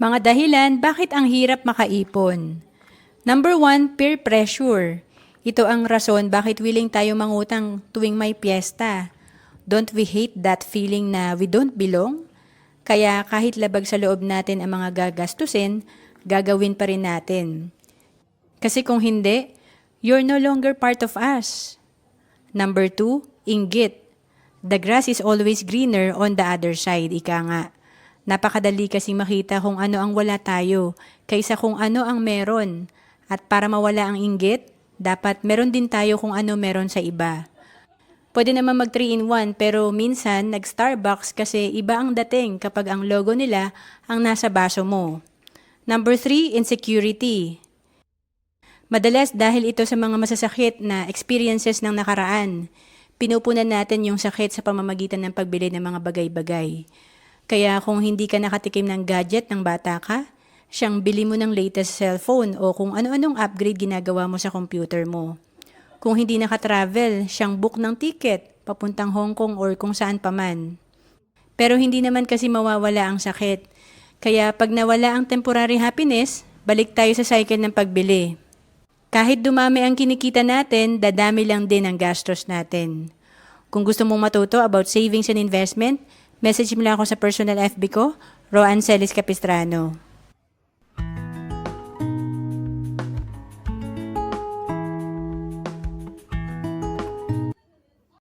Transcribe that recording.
Mga dahilan bakit ang hirap makaipon. Number one, peer pressure. Ito ang rason bakit willing tayo mangutang tuwing may piyesta. Don't we hate that feeling na we don't belong? Kaya kahit labag sa loob natin ang mga gagastusin, gagawin pa rin natin. Kasi kung hindi, you're no longer part of us. Number two, inggit. The grass is always greener on the other side, ika nga. Napakadali kasing makita kung ano ang wala tayo, kaysa kung ano ang meron. At para mawala ang inggit, dapat meron din tayo kung ano meron sa iba. Pwede naman mag 3 in 1 pero minsan nag-Starbucks kasi iba ang dating kapag ang logo nila ang nasa baso mo. Number 3, insecurity. Madalas dahil ito sa mga masasakit na experiences ng nakaraan, pinupunan natin yung sakit sa pamamagitan ng pagbili ng mga bagay-bagay. Kaya kung hindi ka nakatikim ng gadget ng bata ka, siyang bili mo ng latest cellphone o kung ano-anong upgrade ginagawa mo sa computer mo. Kung hindi nakatravel, siyang book ng ticket, papuntang Hong Kong or kung saan pa man. Pero hindi naman kasi mawawala ang sakit. Kaya pag nawala ang temporary happiness, balik tayo sa cycle ng pagbili. Kahit dumami ang kinikita natin, dadami lang din ang gastos natin. Kung gusto mong matuto about savings and investment, message mo lang ako sa personal FB ko, Roan Celis Capistrano.